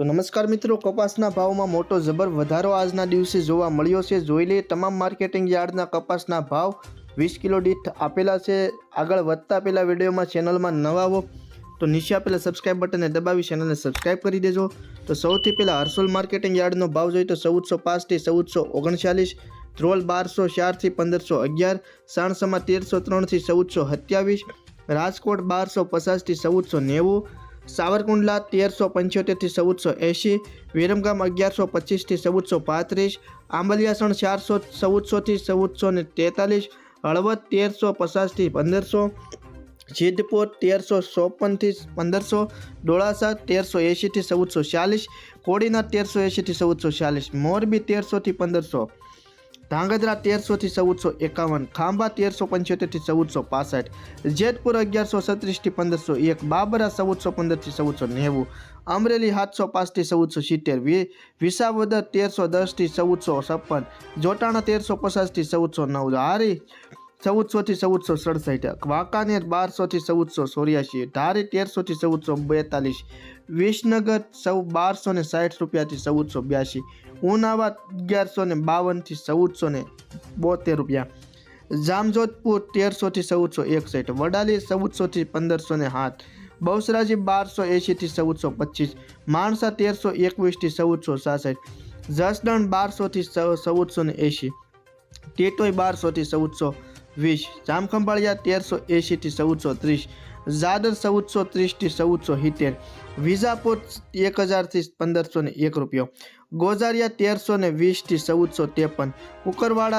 તો નમસ્કાર મિત્રો, કપાસના ભાવમાં મોટો જબર વધારો આજના દિવસે જોવા મળ્યો છે. જોઈ લઈએ, તમામ માર્કેટિંગ યાર્ડના કપાસના ભાવ. વીસ કિલો દીઠ આપેલા છે. આગળ વધતા પહેલાં વિડીયોમાં ચેનલમાં નવા હો તો નીચે આપેલા સબસ્ક્રાઇબ બટનને દબાવી ચેનલને સબસ્ક્રાઇબ કરી દેજો. તો સૌથી પહેલાં હર્સોલ માર્કેટિંગ યાર્ડનો ભાવ જોઈએ તો ચૌદસો પાંચથી ચૌદસો ઓગણચાલીસ, ધ્રોલ બારસો ચારથી પંદરસો અગિયાર, સાણસામાં તેરસો ત્રણથી ચૌદસો સત્યાવીસ, રાજકોટ બારસો પચાસથી ચૌદસો નેવું સાવરકુંડલા તેરસો પંચોતેરથી ચૌદસો એંશી, વિરમગામ અગિયારસો પચીસથી ચૌદસો પાંત્રીસ, આંબલિયાસણ ચારસો ચૌદસોથી ચૌદસો ને તેતાલીસ, હળવદ તેરસો પચાસથી પંદરસો જીતપુર તેરસો ચોપનથી પંદરસો, ડોળાસા તેરસો એંશીથી ચૌદસો ચાલીસ કોડીના તેરસો એંશીથી ચૌદસો ચાલીસ, મોરબી તેરસોથી પંદરસો ધાંગધ્રા તેરસોથી ચૌદસો એકાવન, ખાંભા તેરસો પંચોતેરથી ચૌદસો પાસઠ, જેતપુર અગિયારસો સત્રીસથી પંદરસો એક, બાબરા ચૌદસો પંદરથી ચૌદસો નેવું, અમરેલી સાતસો પાંચથી ચૌદસો સિત્તેર, વી વિસાવદર તેરસો દસથી ચૌદસો છપ્પન, જોટાણા તેરસો પચાસથી ચૌદસો નવ હારી ચૌદસોથી ચૌદસો સડસઠ, વાંકાનેર બારસોથી ચૌદસો ચોર્યાસી, ધારી તેરસોથી ચૌદસો બેતાલીસ, વિસનગર સૌ બારસો ને સાઠ રૂપિયાથી ચૌદસો બ્યાસી, ઉનાવા અગિયારસો ને બાવનથી ચૌદસો ને બોતેર રૂપિયા, જામજોધપુર તેરસોથી ચૌદસો એકસઠ, વડાલી ચૌદસોથી પંદરસો ને સાત, બહુસરાજી બારસો એંશીથી ચૌદસો પચીસ, માણસા તેરસો એકવીસથી ચૌદસો સાસઠ, જસદણ બારસોથી ચૌદસો ને એંશી, ટેટોઈ બારસોથી ચૌદસો વીસ, જામખંભાળિયા તેરસો એંશીથી ચૌદસો ત્રીસ ઝાદર ચૌદસો ત્રીસથી ચૌદસો સિત્તેર, વિજાપુર એક હજારથી પંદરસો ને એક રૂપિયો ગોઝારિયા તેરસો ને વીસથી ચૌદસો ત્રેપન, કુકરવાડા